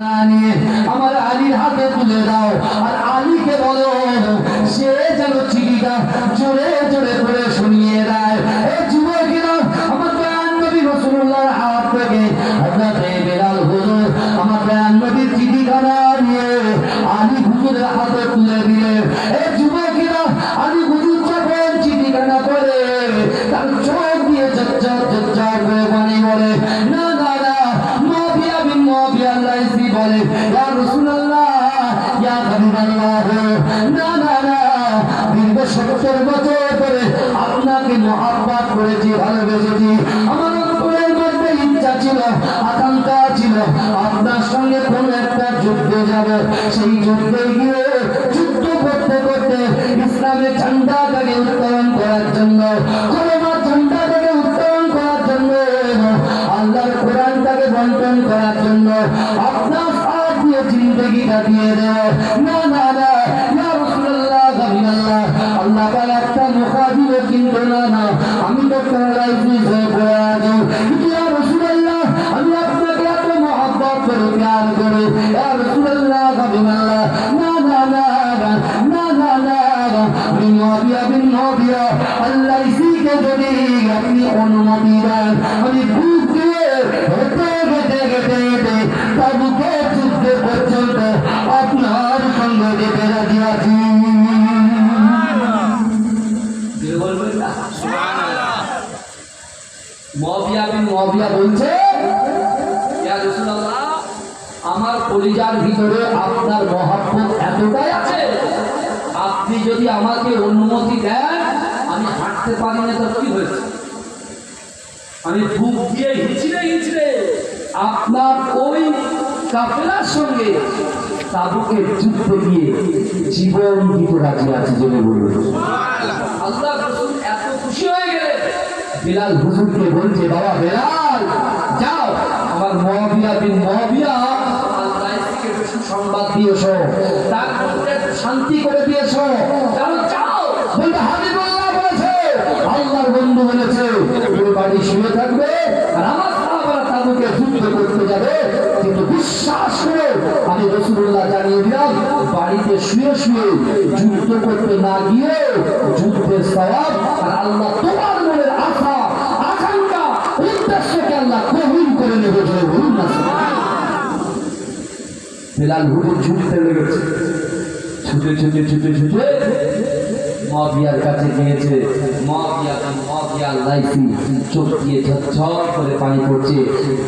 আমার আলীর হাতে তুলে দাও। আর আলীকে বলো, সে যেন চিঠিটা জোরে জোরে করে শুনিয়ে সত্তর বছর ধরে আপনাকে মহাব্বত করেছি, ভালোবেসেছি। আমার অন্তরের মধ্যে ইচ্ছা ছিল, আকাঙ্ক্ষা ছিল। আপনার সঙ্গে কোন একটা যুদ্ধে যাব। সেই যুদ্ধে গিয়ে যুদ্ধ করতে করতে ইসলামের ঝান্ডাটাকে উত্তোলন করার জন্য কলমার ঝান্ডাটাকে উত্তোলন করার জন্য, আল্লাহর কোরআনটাকে বন্টন করার জন্য আপনার সাথ দিয়ে জিন্দগিটা দিয়ে দেও না না মবিয়া বলছে আমার কলিজার ভিতরে আপনার মহাব্বত এতটাই আছে আপনি যদি আমাকে অনুমতি দেন আমি হাঁটতে পারি না তো কি হয়েছে? আমি বুক দিয়ে হিচড়ে হিচড়ে আপনার ওই কাফেলার সঙ্গে তাবুকে যুদ্ধ দিয়ে জীবন দিতে রাজি আছে জেনে বলুন। আল্লাহ এত খুশি হয়ে বিলাল হুজুরকে বলছে, বাবা বেলাল, যাও। আমার মহাবিয়া বিন মহাবিয়া সংবাদ দিয়েছ। তার শান্তি করে দিয়েছ। বাড়ি শুয়ে থাকবে করতে যাবে। কিন্তু জানিয়ে দিলাম, বাড়িতে শুয়ে শুয়ে যুদ্ধ করতে না গিয়ে যুদ্ধের সবাব আর আল্লাহ তোমার মনের আশা আকাঙ্ক্ষা উদ্দেশ্যকে আল্লাহ কবুল করে নেবে বলে বলুন না বেলাল হুজুর ছুটতে লেগেছে। ছুটে ছুটে ছুটে ছুটে। মবিয়ার কাছে গিয়েছে। মবিয়া মবিয়া লাইফি চোখ দিয়ে ঝরঝর করে পানি পড়ছে।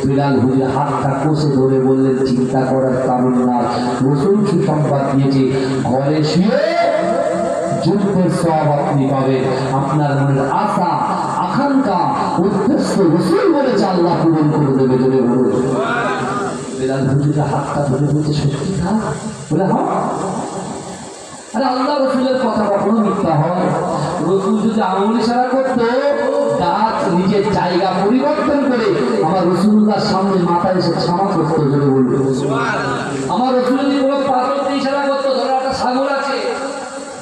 বিলাল হুজুর হাতটা কষে ধরে বললেন, চিন্তা করার কারণ না। রসুন সুসংবাদ দিয়েছে। ঘরে শুয়ে যুদ্ধের সব আপনি পাবেন। আপনার মনের আশা, আকাঙ্ক্ষা, উদ্দেশ্য রসুল বলেছে, আল্লাহ পূরণ করে দেবে বলুন বেলাল হুজুরের হাতটা ধরে বলছে সত্যি না বলে হ্যাঁ। আরে আল্লাহ রসুলের কথা কখনো মিথ্যা হয় রসুল যদি আঙুল ইশারা করতো গাছ নিজের জায়গা পরিবর্তন করে আমার রসুল্লাহর সামনে মাথায় এসে ক্ষমা করতো যদি বলবে। আমার রসুল যদি কোনো পাথরকে ইশারা করতো, ধরো একটা সাগর আছে,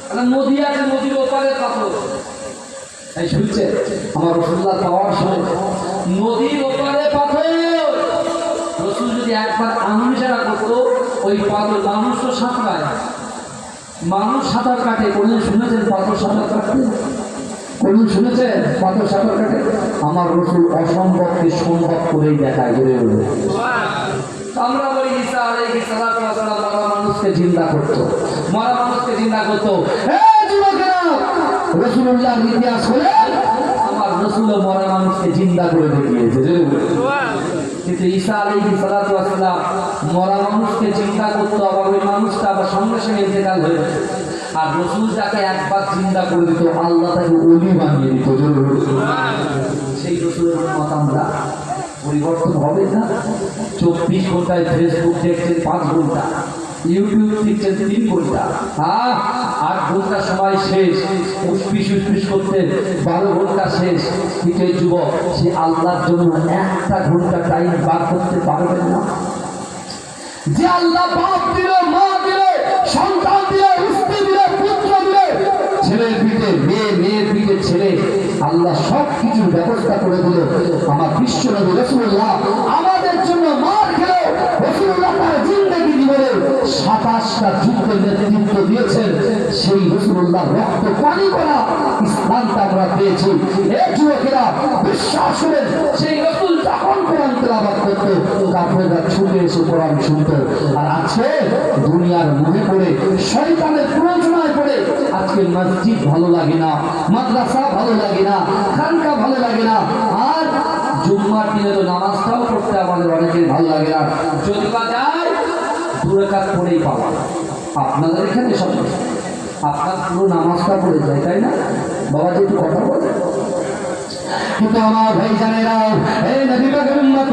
একটা নদী আছে, নদীর ওপারে পাথর। এই শুনছে আমার রসুল্লাহ পাওয়ার সময় নদীর ওপারে পাথর যদি একবার আঙুল ইশারা করতো, ওই পাথর মানুষ তো সাঁতরায়। মানুষ সাঁতার কাটে, কোনদিন শুনেছেন পাথর সাঁতার কাটতে? কোনদিন শুনেছেন পাথর সাঁতার কাটে? আমার রসুল অসম্ভবকে সম্ভব করেই দেখায় ঘুরে ঘুরে আমরা বলি, ঈসা মরা মানুষকে জিন্দা করতো। মরা মানুষকে জিন্দা করতো। হে যুবকেরা, রাসূলুল্লাহর ইতিহাস হলে আমার রসুল মরা মানুষকে জিন্দা করে দেখিয়েছে। কিন্তু ঈসা আলাইহিস সালাতাম মরা মানুষকে চিন্তা করতো আবার ওই মানুষটা আবার সঙ্গে সঙ্গে ইন্তেকাল হয়ে। আর রসুল যাকে একবার চিন্তা করে দিত, আল্লাহ তাকে অলি বানিয়ে দিত সেই রসুলের মত আমরা পরিবর্তন হবে না। চব্বিশ ঘন্টায় ফেসবুক দেখছে পাঁচ ঘণ্টা। হ্যাঁ? আল্লাহ মা ছেলে, আল্লাহ ব্যবস্থা করে দিল। আমার বিশ্ব নবী রসুল্লাহ আমাদের জন্য মার সাতাশটা যুদ্ধের নেতৃত্ব দিয়েছেন সেই রসুল্লাহ রক্ত পানি করা ইসলামটা আমরা পেয়েছি। এ যুবকেরা বিশ্বাস করেন সেই রসুল যখন কোরআন তেলাবাদ করতো, কাফেররা ছুটে এসে কোরআন শুনতো। আর আজকে দুনিয়ার মনে পড়ে, শয়তানের প্রয়োজনায় পড়ে। আজকে মসজিদ ভালো লাগে না, মাদ্রাসা ভালো লাগে না, খানকা ভালো লাগে না। আর জুম্মার দিনে তো নামাজটাও পড়তে আমাদের অনেকের ভালো লাগে না। বা যায় দুরেকাত পড়েই পাওয়া আপনাদের এখানে সব আপনার পুরো নামাজটা পড়ে যায়, তাই না? বাবা যে একটু কথা বলে। এ নবী পাকের উম্মত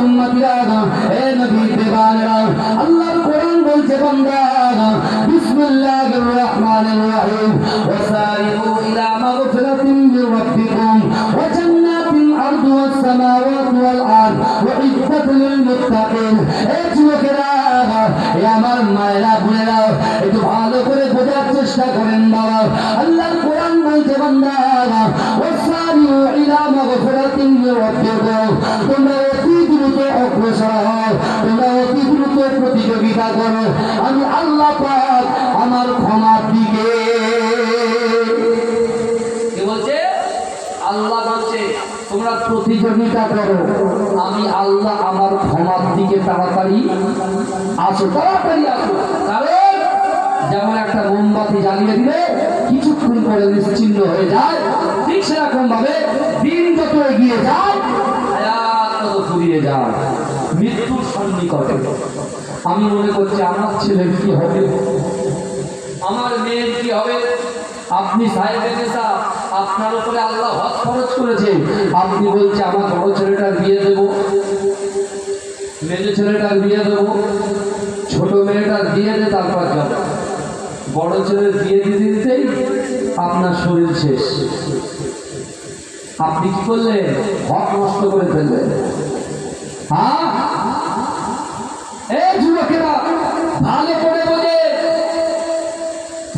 আল্লাহর কোরআন বলছে, বান্দা, বিসমিল্লাহির রহমানির লিল মুত্তাকিন এ যুবকেরা, এ আমার মায়েরা, বোনেরা একটু ভালো করে বোঝার চেষ্টা করেন বাবা। আল্লাহর কোরআন বলছে, বান্দা ওয়াসারিউ ইলা মাগফিরাতিন মির রাব্বিকুম। তোমরা অতি দ্রুত অগ্রসর হও, তোমরা অতি দ্রুত প্রতিযোগিতা করো। আমি আল্লাহ পাক আমার ক্ষমার দিকে প্রতিযোগিতা করো। আমি আল্লাহ আমার ক্ষমার দিকে তাড়াতাড়ি আসো তাড়াতাড়ি আসো। কারণ যেমন একটা মোমবাতি জ্বালিয়ে দিলে কিছুক্ষণ পরে নিশ্চিন্ন হয়ে যায়। ঠিক সেরকম ভাবে দিন যত এগিয়ে যায় ফুরিয়ে যায়। মৃত্যুর সন্নিকটে। আমি মনে করছি আমার ছেলের কি হবে? আমার মেয়ের কি হবে? আপনি সাহেবের নেতা আপনার উপরে আল্লাহ হজ খরচ আপনি বলছে, আমার বড় ছেলেটার বিয়ে দেব। ছেলেটার বিয়ে দেব। ছোট মেয়েটার বিয়ে দে, তারপর যাব বড় ছেলের বিয়ে দিতে দিতেই আপনার শরীর শেষ। আপনি কি করলেন? হক নষ্ট করে ফেললেন। হ্যাঁ? এই যুবকেরা, ভালো করে বোঝে।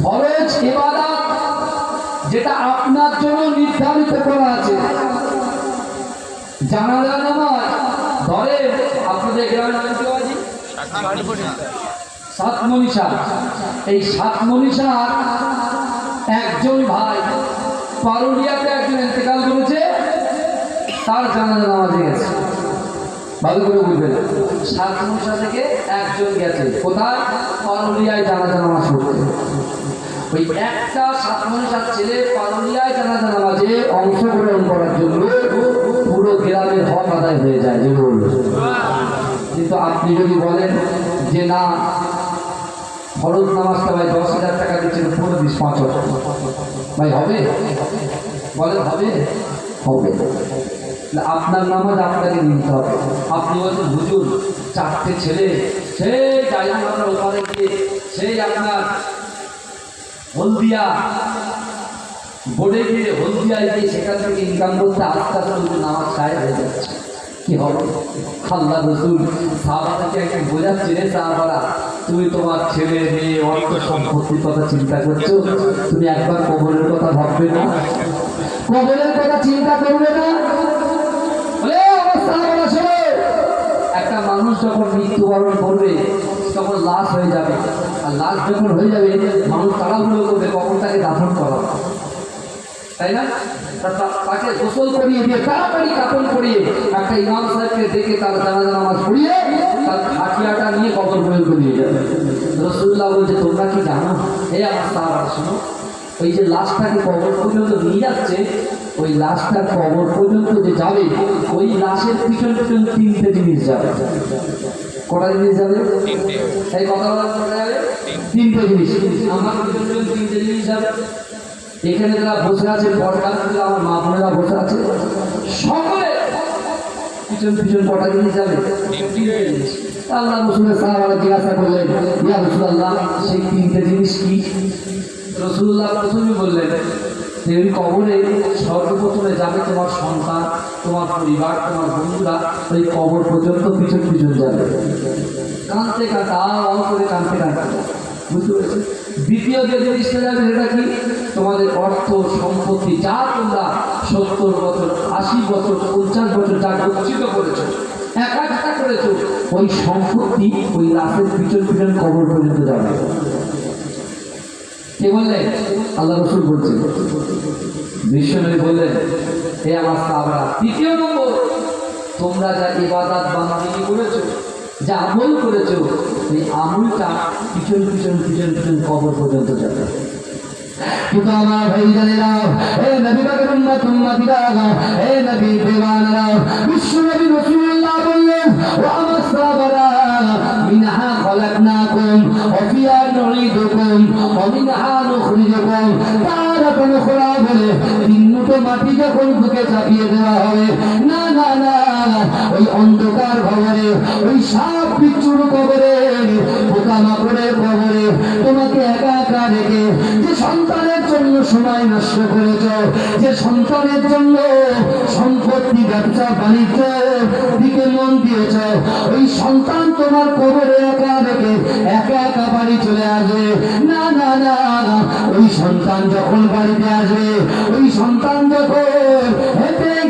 ফরজ জন্য নির্ধারিত করা আছে। জানাজা নামাজ ধরে আপনাদের গ্রামের নাম কি বাজি সাত মনীষা এই সাত মনীষার একজন ভাই পারুলিয়াতে একজন ইন্তেকাল করেছে, তার জানাজা নামাজে গেছে। ভালো করে বুঝবেন। সাত মনীষা থেকে একজন গেছে। কোথায়? পারুলিয়ায় জানাজা নামাজ পড়তে। ওই একটা সাত মনীষার ছেলে পারুলিয়ায় জানাজা নামাজে অংশগ্রহণ করার জন্য পুরো গ্রামের হক আদায় হয়ে যায় যে বলল কিন্তু আপনি যদি বলেন যে না, ফরজ নামাজটা ভাই দশ হাজার টাকা দিচ্ছেন পুরো দিস, পাঁচ ভাই হবে? বলেন, হবে? হবে। আপনার নামাজ আপনাকে নিতে হবে। আপনি বলছেন, হুজুর, চারটে ছেলে সেই যাই আপনার ওখানে গিয়ে সেই আপনার হলদিয়া। বোর্ডে গিয়ে হলদিয়ায় গিয়ে সেখান থেকে ইনকাম করতে আস্তে আস্তে হুজুর নামাজ সাহেব হয়ে যাচ্ছে। কি হবে? আল্লাহ রসুল সাহাবাকে একটু বোঝাচ্ছে রে সাহাবারা, তুমি তোমার ছেলে, মেয়ে, অর্থ সম্পত্তির কথা চিন্তা করছ? তুমি একবার কবরের কথা ভাববে না? কবরের কথা চিন্তা করবে না? একটা মানুষ যখন মৃত্যুবরণ করবে লাশ হয়ে যাবে, আর লাশ যখন হয়ে যাবে, মানুষ তাড়াহুড়ো করবে কখন তাকে দাফন করা। তাই না? তাকে গোসল করিয়ে দিয়ে তাড়াতাড়ি কাপড় করিয়ে একটা ইমাম সাহেবকে দেখে তার জানাজা নামাজ পড়িয়ে তার খাটিয়াটা নিয়ে কবর পর্যন্ত নিয়ে যাবে। রসুল্লাহ বলছে, তোমরা কি জানো? এই আমার সাহাবার, শোনো। ওই যে লাশটাকে কবর পর্যন্ত নিয়ে যাচ্ছে, ওই লাশটা কবর পর্যন্ত যে যাবে, ওই লাশের পিছন পিছন তিনটে জিনিস যাবে। কটা জিনিস যাবে? এই কথা বলা কটা যাবে? তিনটে। জিনিস। আমার পিছন তিনটে জিনিস যাবে। এখানে যারা বসে আছে বড়কাল আমার মা বোনেরা বসে আছে সকলে পিছন পিছন কটা জিনিস যাবে? আল্লাহ রসুলের সাহাবারা জিজ্ঞাসা করলেন ইয়া রসুল্লাহ সেই তিনটে জিনিস কি? রসুল্লাহ প্রথমে বললেন ওই কবরে সর্বপ্রথমে যাবে তোমার সন্তান, তোমার পরিবার, তোমার বন্ধুরা। ওই কবর পর্যন্ত পিছন পিছন যাবে। কাঁদতে কাঁদতে আওয়াজ করে কাঁদতে কাঁদতে। বুঝতে পেরেছি দ্বিতীয় যে জিনিসটা যাবে সেটা কি? তোমাদের অর্থ, সম্পত্তি, যা তোমরা সত্তর বছর, আশি বছর, পঞ্চাশ বছর যা গচ্ছিত করেছ এক একটা করে করেছ, ওই সম্পত্তি ওই লাশের পিছন পিছন কবর পর্যন্ত যাবে। কে বললেন আল্লাহ রসুল বলছেন বিশ্বনবী বললেন হে আমার সাহাবারা, তৃতীয় নম্বর, তোমরা যা ইবাদত বান্দাগি করেছ, যা আমল করেছ, এই আমলটা পিছন পিছন পিছন পিছন কবর পর্যন্ত যাবে। বিশ্ব নবী রাসূলুল্লাহ বললেন ফিহা নুঈদুকুম ওয়া মিনহা নুখরিজুকুম তারাতান উখরা বলে, তিন মুঠো মাটি যখন বুকে চাপিয়ে দেওয়া হবে, না অন্ধকার খবরে ওই সাপ বিচ্ছুর কবরে পোকামাকড়ের কবরে, তোমাকে একা একা রেখে যে সন্তানের জন্য সময় নষ্ট করেছ, যে সন্তানের জন্য সম্পত্তি, ব্যবসা, বাণিজ্য দিকে মন দিয়েছ, ওই সন্তান তোমার কবরে একা রেখে একা একা বাড়ি চলে আসবে। না না না, ওই সন্তান যখন বাড়িতে আসবে, ওই সন্তান যখন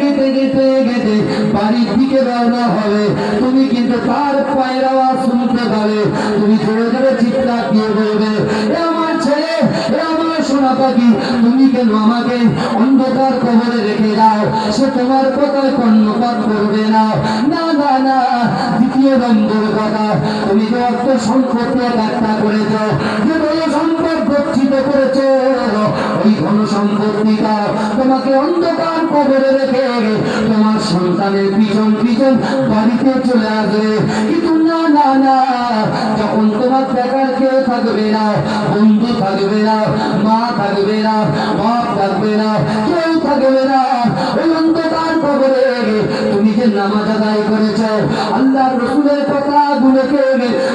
গেতে গেতে গেতে বাড়ির দিকে রওনা হবে। তুমি কিন্তু তার পায়ের আওয়াজ শুনতে পাবে। তুমি জোরে জোরে চিৎকার দিয়ে বলবে আমার ছেলে তুমি কেন আমাকে অন্ধকার কবরে রেখে দাও? সে তোমার কথায় কর্ণপাত করবে না। না না না, দ্বিতীয় নম্বর কথা। তুমি যে অর্থ সম্পত্তি একটা করেছ, যে বড় গচ্ছিত করেছ? ওই ধন সম্পত্তিটা তোমাকে অন্ধকার কবরে রেখে তোমার সন্তানের পিছন পিছন বাড়িতে চলে আসবে। কিন্তু না না না, যখন তোমার দেখার কেউ থাকবে না, বন্ধু থাকবে না, মা থাকবে না, বাপ থাকবে না, কেউ থাকবে না, ওই অন্ধকার কবরে তুমি যে নামাজ আদায় করেছ আল্লাহ রসুলের কথাগুলোকে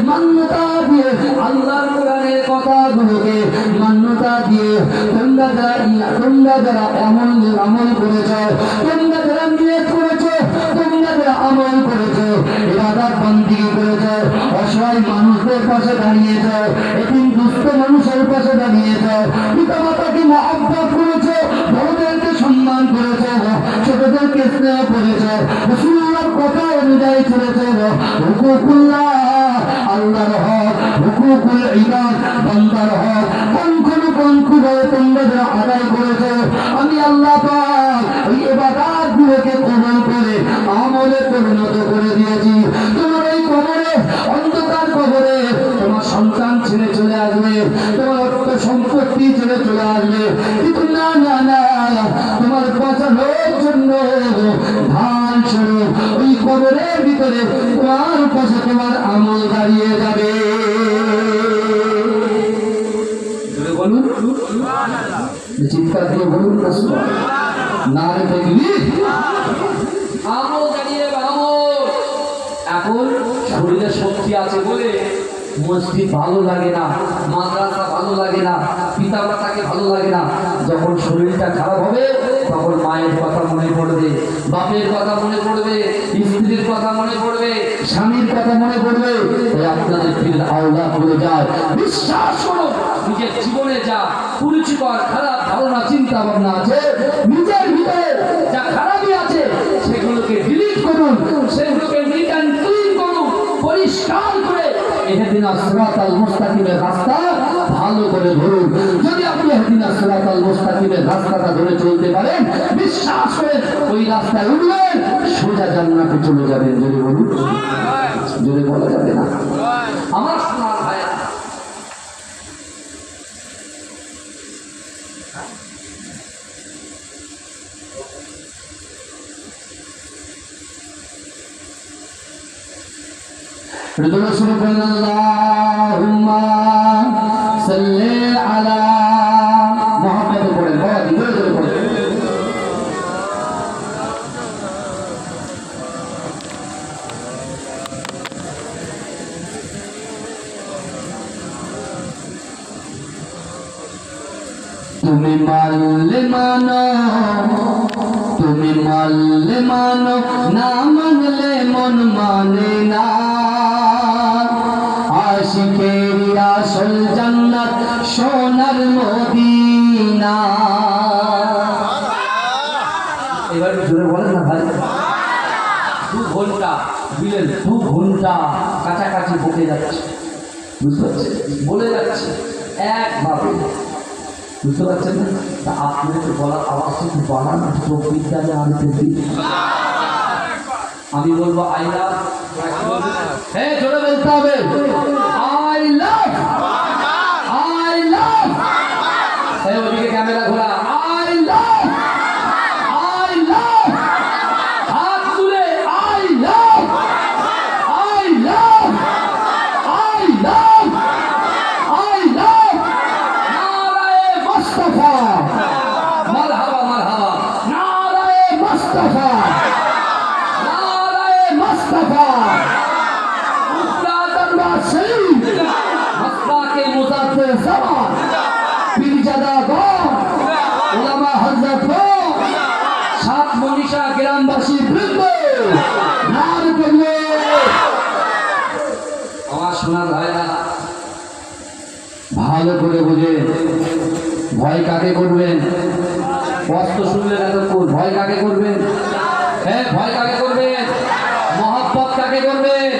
মান্যতা দিয়ে, আল্লাহর কোরআনের মান্যতা দিয়ে তোমরা যারা তোমরা যারা এমন আমল করেছ, তোমরা যারা নিয়ত করেছ, তোমরা যারা আমল করেছ ইবাদত বন্দিগি করেছ, অসহায় মানুষদের পাশে দাঁড়িয়েছ এদিন দুস্থ মানুষের পাশে দাঁড়িয়েছ পিতা মাতাকে মহাব্বত করেছ, বড়দেরকে সম্মান করেছ, ছোটদেরকে স্নেহ করেছ রসুল্লাহর কথা অনুযায়ী চলেছ, হুকুকুল্লাহ, আল্লাহর হক, হুকুকুল ইবাদ, বান্দার হক যারা আদায় করেছ। আমি আল্লাহ ওই ইবাদত গুলোকে কবল করে, আমলে পরিণত করে দিয়েছি। তোমার এই কবরে, অন্ধকার কবরে তোমার সন্তান ছেড়ে চলে আসবে, তোমার সম্পত্তি ছেড়ে চলে আসবে। কিন্তু না না না, তোমার বাঁচানোর জন্য ধান স্বরূপ ওই কবরের ভিতরে তোমার পাশে তোমার আমল দাঁড়িয়ে যাবে। বলুন। চিৎকার দিয়ে বলুন না না দেখলি এখন শরীরে শক্তি আছে বলে মসজিদ ভালো লাগে না, মাদ্রাসা ভালো লাগে না পিতা মাতাকে ভালো লাগে না। যখন শরীরটা খারাপ হবে, তখন মায়ের কথা মনে পড়বে, বাপের কথা মনে পড়বে, স্ত্রীর কথা মনে পড়বে, স্বামীর কথা মনে পড়বে। আপনাদের ফিল আওলা করে যায়। বিশ্বাস করুন নিজের জীবনে যা কুরুচিকর খারাপ ধারণা চিন্তা ভাবনা আছে, নিজের ভিতরে যা খারাপই আছে, সেগুলোকে ডিলিট করুন। সেগুলোকে রিটার্ন ক্লিন করুন। পরিষ্কার করে এহেদিন আসরাত আল মুস্তাকিমের রাস্তা ভালো করে ধরুন। যদি আপনি এহেদিন আসরাত আল মুস্তাকিমের রাস্তাটা ধরে চলতে পারেন, বিশ্বাস করে ওই রাস্তায় উঠবেন, সোজা জান্নাতে চলে যাবেন। যদি বলুন। জোরে বলা যাবে না। আমার শুরু করেন আল্লাহুম্মা সাল্লি আলা মুহাম্মদ পড়েন। বাবা ধীরে ধীরে পড়েন। তুমি মানলে মানো, তুমি মানলে মানো, না মানলে মন মানে না। সোনার মদিনা। এবার জোরে বলেন না ভাই। দু ঘণ্টা দিলেন দু ঘণ্টা কাছাকাছি বকে যাচ্ছে। বুঝতে পারছেন? বলে যাচ্ছে। একভাবে। বুঝতে পারছেন না? তা আপনার তো বলার আওয়াজ একটু বাড়ান তো বিদ্যালয়ে আনতে দিন আমি বলব আই লাভ হ্যাঁ জোরে বলতে হবে। আই লাভ আই লাভ ওদিকে ক্যামেরা ঘোরা। আই লাভ আই লাভ হাত তুলে I love I love I love I love নারায়ে মুস্তাফা মারহাবা মারহাবা নারায়ে মুস্তাফা নারায়ে মুস্তাফা উস্তাদ আল্লাহ শরীফ মক্কাকে মুজাদ্দিদ জামান পীরজাদা গণ ওলামা হযরত গণ সাত মনীষা গ্রামবাসী বৃন্দ নার করলে আমার সোনার ভাইরা ভালো করে বুঝে। ভয় কাকে করবেন? কষ্ট শুনলেন এতক্ষণ। ভয় কাকে করবেন? হ্যাঁ ভয় কাকে করবেন? মহব্বত কাকে করবেন?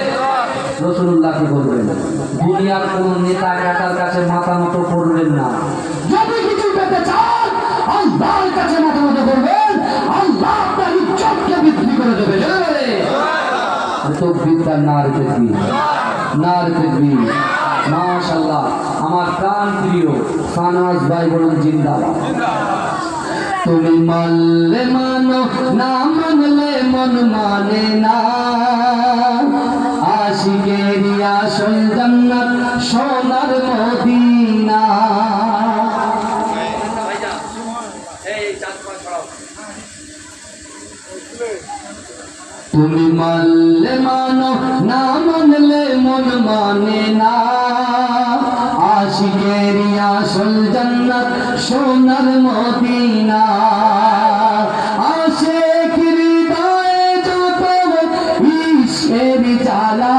রসুল্লাহকে করবেন। দুনিয়ার কোন নেতা নেতার কাছে মাথা মতো করবেন না। যদি কিছু পেতে চান আল্লাহর কাছে মাথা মতো করবেন। আল্লাহ আপনার ইজ্জতকে বৃদ্ধি করে দেবে। তো বিদ্যা নার দেখবি নার দেখবি মাশাল্লাহ আমার প্রাণ প্রিয় সানাজ ভাই বলুন জিন্দাবাদ। তুমি মানলে মানো, না মানলে মন মানে না। আশিকের আসল জান্নাত, সোনার মদিনা তুমি মানলে মানো, না মানলে মন মানে না। আশিকের আসল জান্নাত, সোনার মদিনা। আশেক হৃদয়ে যত ঈশ্বর জ্বালা।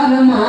সোনার